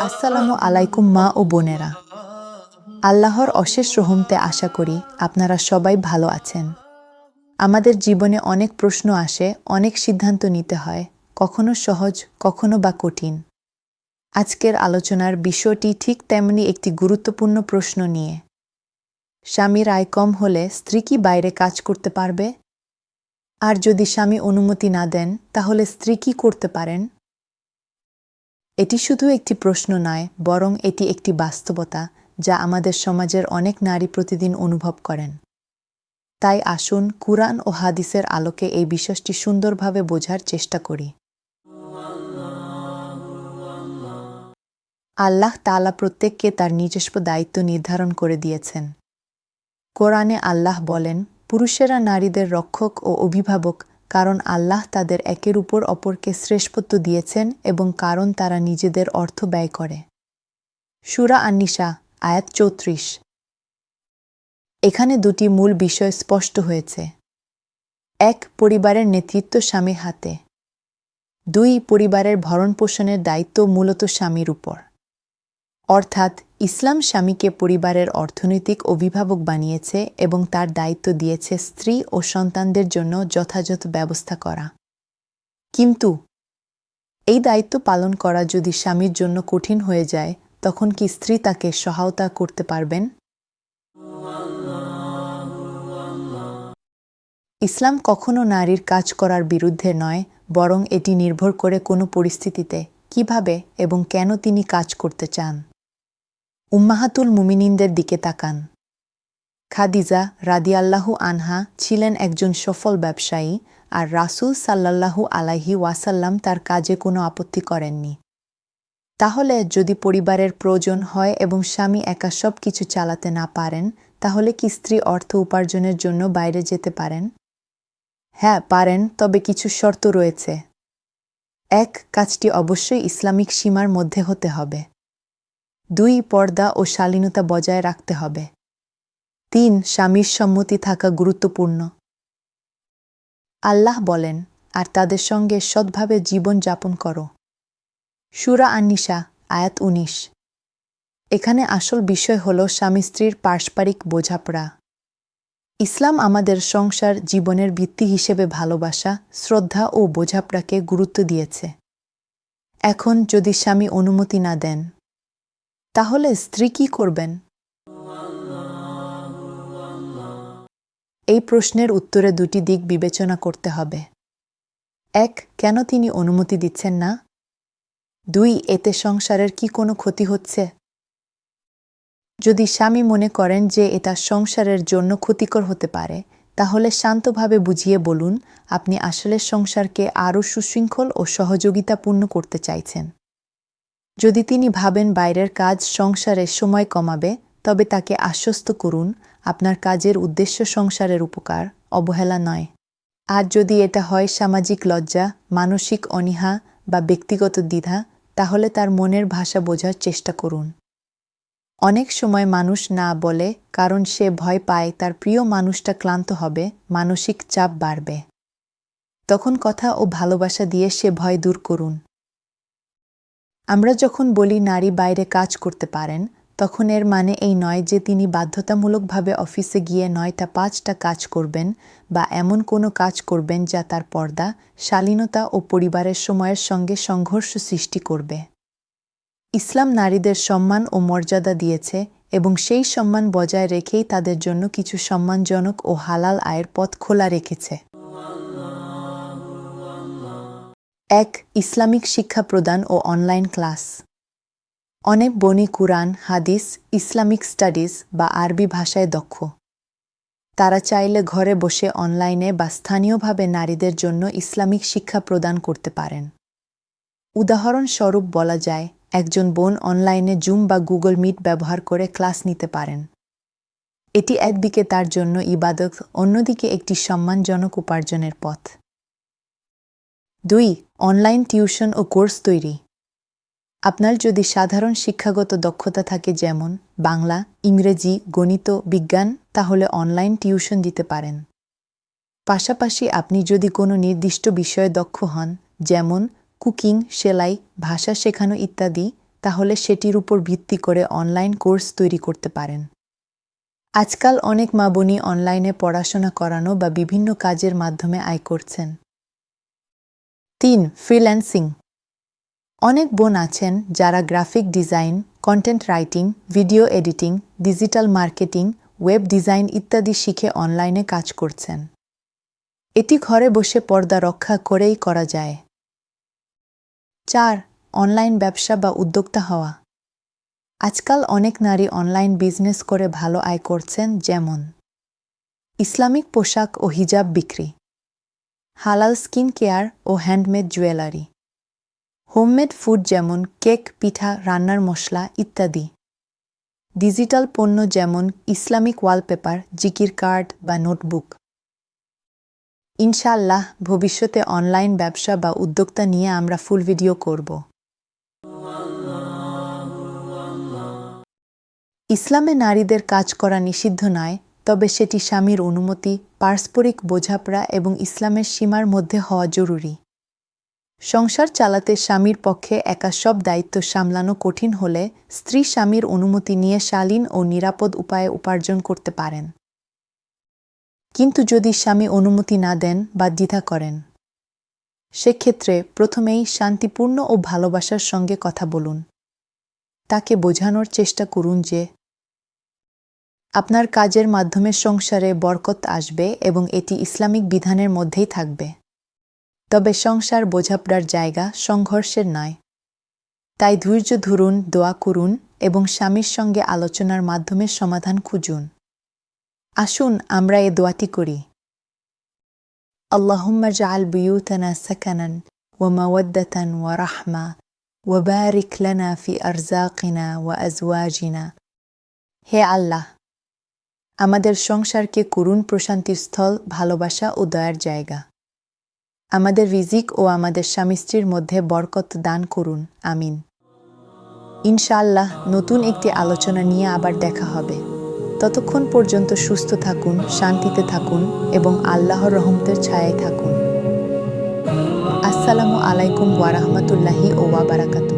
আসসালামু আলাইকুম মা ও বোনেরা। আল্লাহর অশেষ রহমতে আশা করি আপনারা সবাই ভালো আছেন। আমাদের জীবনে অনেক প্রশ্ন আসে, অনেক সিদ্ধান্ত নিতে হয়, কখনো সহজ, কখনো বা কঠিন। আজকের আলোচনার বিষয়টি ঠিক তেমনি একটি গুরুত্বপূর্ণ প্রশ্ন নিয়ে। স্বামীর আয় কম হলে স্ত্রী কি বাইরে কাজ করতে পারবে? আর যদি স্বামী অনুমতি না দেন, তাহলে স্ত্রী কি করতে পারেন? এটি শুধু একটি প্রশ্ন নয়, বরং এটি একটি বাস্তবতা, যা আমাদের সমাজের অনেক নারী প্রতিদিন অনুভব করেন। তাই আসুন, কুরআন ও হাদিসের আলোকে এই বিষয়টি সুন্দরভাবে বোঝার চেষ্টা করি। আল্লাহ তালা প্রত্যেককে তার নিজস্ব দায়িত্ব নির্ধারণ করে দিয়েছেন। কোরআনে আল্লাহ বলেন পুরুষেরা নারীদের রক্ষক ও অভিভাবক, কারণ আল্লাহ তাদের একের উপর অপরকে শ্রেষ্ঠত্ব দিয়েছেন এবং কারণ তারা নিজেদের অর্থ ব্যয় করে। সুরা আন্নিসা, আয়াত চৌত্রিশ। এখানে দুটি মূল বিষয় স্পষ্ট হয়েছে। এক, পরিবারের নেতৃত্ব স্বামীর হাতে। দুই, পরিবারের ভরণ পোষণের দায়িত্ব মূলত স্বামীর উপর। অর্থাৎ ইসলাম স্বামীকে পরিবারের অর্থনৈতিক অভিভাবক বানিয়েছে এবং তার দায়িত্ব দিয়েছে স্ত্রী ও সন্তানদের জন্য যথাযথ ব্যবস্থা করা। কিন্তু এই দায়িত্ব পালন করা যদি স্বামীর জন্য কঠিন হয়ে যায়, তখন কি স্ত্রী তাকে সহায়তা করতে পারবেন? ইসলাম কখনো নারীর কাজ করার বিরুদ্ধে নয়, বরং এটি নির্ভর করে কোনো পরিস্থিতিতে, কীভাবে এবং কেন তিনি কাজ করতে চান। উম্মাহাতুল মুমিনিনদের দিকে তাকান। খাদিজা রাদিয়াল্লাহু আনহা ছিলেন একজন সফল ব্যবসায়ী আর রাসুল সাল্লাল্লাহু আলাইহি ওয়াসাল্লাম তার কাজে কোনো আপত্তি করেননি। তাহলে যদি পরিবারের প্রয়োজন হয় এবং স্বামী একা সব কিছু চালাতে না পারেন, তাহলে কি স্ত্রী অর্থ উপার্জনের জন্য বাইরে যেতে পারেন? হ্যাঁ পারেন, তবে কিছু শর্ত রয়েছে। এক, কাজটি অবশ্যই ইসলামিক সীমার মধ্যে হতে হবে। দুই পর্দা ও শালীনতা বজায় রাখতে হবে। তিন, স্বামীর সম্মতি থাকা গুরুত্বপূর্ণ। আল্লাহ বলেন, আর তাদের সঙ্গে সৎভাবে জীবন যাপন করো। সুরা আন্নিসা, আয়াত উনিশ। এখানে আসল বিষয় হল স্বামী স্ত্রীর পারস্পরিক বোঝাপড়া। ইসলাম আমাদের সংসার, জীবনের ভিত্তি হিসেবে ভালোবাসা, শ্রদ্ধা ও বোঝাপড়াকে গুরুত্ব দিয়েছে। এখন যদি স্বামী অনুমতি না দেন তাহলে স্ত্রী কি করবেন? এই প্রশ্নের উত্তরে দুটি দিক বিবেচনা করতে হবে। এক, কেন তিনি অনুমতি দিচ্ছেন না? দুই, এতে সংসারের কি কোনো ক্ষতি হচ্ছে? যদি স্বামী মনে করেন যে এটা সংসারের জন্য ক্ষতিকর হতে পারে, তাহলে শান্তভাবে বুঝিয়ে বলুন, আপনি আসলে সংসারকে আরও সুশৃঙ্খল ও সহযোগিতাপূর্ণ করতে চাইছেন। যদি তিনি ভাবেন বাইরের কাজ সংসারের সময় কমাবে, তবে তাকে আশ্বস্ত করুন, আপনার কাজের উদ্দেশ্য সংসারের উপকার, অবহেলা নয়। আর যদি এটা হয় সামাজিক লজ্জা, মানসিক অনীহা বা ব্যক্তিগত দ্বিধা, তাহলে তার মনের ভাষা বোঝার চেষ্টা করুন। অনেক সময় মানুষ না বলে কারণ সে ভয় পায় তার প্রিয় মানুষটা ক্লান্ত হবে, মানসিক চাপ বাড়বে। তখন কথা ও ভালোবাসা দিয়ে সে ভয় দূর করুন। আমরা যখন বলি নারী বাইরে কাজ করতে পারেন, তখন এর মানে এই নয় যে তিনি বাধ্যতামূলকভাবে অফিসে গিয়ে নয়টা পাঁচটা কাজ করবেন বা এমন কোনো কাজ করবেন যা তার পর্দা, শালীনতা ও পরিবারের সময়ের সঙ্গে সংঘর্ষ সৃষ্টি করবে। ইসলাম নারীদের সম্মান ও মর্যাদা দিয়েছে এবং সেই সম্মান বজায় রেখেই তাদের জন্য কিছু সম্মানজনক ও হালাল আয়ের পথ খোলা রেখেছে। এক ইসলামিক শিক্ষা প্রদান ও অনলাইন ক্লাস। অনেক বনি কুরআন, হাদিস, ইসলামিক স্টাডিজ বা আরবি ভাষায় দক্ষ। তারা চাইলে ঘরে বসে অনলাইনে বা স্থানীয়ভাবে নারীদের জন্য ইসলামিক শিক্ষা প্রদান করতে পারেন। উদাহরণস্বরূপ বলা যায়, একজন বোন অনলাইনে জুম বা গুগল মিট ব্যবহার করে ক্লাস নিতে পারেন। এটি একদিকে তার জন্য ইবাদত, অন্যদিকে একটি সম্মানজনক উপার্জনের পথ। দুই অনলাইন টিউশন ও কোর্স তৈরি। আপনার যদি সাধারণ শিক্ষাগত দক্ষতা থাকে যেমন বাংলা, ইংরেজি, গণিত, বিজ্ঞান, তাহলে অনলাইন টিউশন দিতে পারেন। পাশাপাশি আপনি যদি কোনো নির্দিষ্ট বিষয়ে দক্ষ হন, যেমন কুকিং সেলাই, ভাষা শেখানো ইত্যাদি, তাহলে সেটির উপর ভিত্তি করে অনলাইন কোর্স তৈরি করতে পারেন। আজকাল অনেক মা বোনই অনলাইনে পড়াশোনা করানো বা বিভিন্ন কাজের মাধ্যমে আয় করছেন। তিন ফ্রিল্যান্সিং অনেক বোন আছেন যারা graphic design content writing video editing digital marketing web design ইত্যাদি শিখে অনলাইনে কাজ করছেন। এটি ঘরে বসে পর্দা রক্ষা করেই করা যায়। চার অনলাইন ব্যবসা বা উদ্যোক্তা হওয়া। আজকাল অনেক নারী অনলাইন বিজনেস করে ভালো আয় করছেন, যেমন ইসলামিক পোশাক ও হিজাব বিক্রি। হালাল স্কিন কেয়ার ও হ্যান্ডমেড জুয়েলারি। হোমমেড ফুড যেমন কেক, পিঠা, রান্নার মশলা ইত্যাদি। ডিজিটাল পণ্য যেমন ইসলামিক ওয়ালপেপার, জিকির কার্ড বা নোটবুক। ইনশাআল্লাহ, ভবিষ্যতে অনলাইন ব্যবসা বা উদ্যোক্তা নিয়ে আমরা ফুল ভিডিও করব। ইসলামে নারীদের কাজ করা নিষিদ্ধ নয় তবে সেটি স্বামীর অনুমতি, পারস্পরিক বোঝাপড়া এবং ইসলামের সীমার মধ্যে হওয়া জরুরি। সংসার চালাতে স্বামীর পক্ষে একা সব দায়িত্ব সামলানো কঠিন হলে স্ত্রী স্বামীর অনুমতি নিয়ে শালীন ও নিরাপদ উপায়ে উপার্জন করতে পারেন। কিন্তু যদি স্বামী অনুমতি না দেন বা দ্বিধা করেন, সেক্ষেত্রে প্রথমেই শান্তিপূর্ণ ও ভালোবাসার সঙ্গে কথা বলুন। তাকে বোঝানোর চেষ্টা করুন যে আপনার কাজের মাধ্যমে সংসারে বরকত আসবে এবং এটি ইসলামিক বিধানের মধ্যেই থাকবে তবে সংসার বোঝাপড়ার জায়গা সংঘর্ষের নয় তাই ধৈর্য ধরুন দোয়া করুন এবং স্বামীর সঙ্গে আলোচনার মাধ্যমে সমাধান খুঁজুন আসুন আমরা এ দোয়াটি করি اللهم اجعل بيوتنا سكنا وموده ورحمه وبارك لنا في ارزاقنا وازواجنا হে আল্লাহ আমাদের সংসারকে করুণ প্রশান্তির স্থল, ভালোবাসা ও দয়ার জায়গা। আমাদের রিজিক ও আমাদের স্বামী স্ত্রীর মধ্যে বরকত দান করুন। আমিন। ইনশাআল্লাহ নতুন একটি আলোচনা নিয়ে আবার দেখা হবে। ততক্ষণ পর্যন্ত সুস্থ থাকুন, শান্তিতে থাকুন এবং আল্লাহর রহমতের ছায়ায় থাকুন। আসসালামু আলাইকুম ওয়ারাহমাতুল্লাহি ও ওয়াবারাকাতু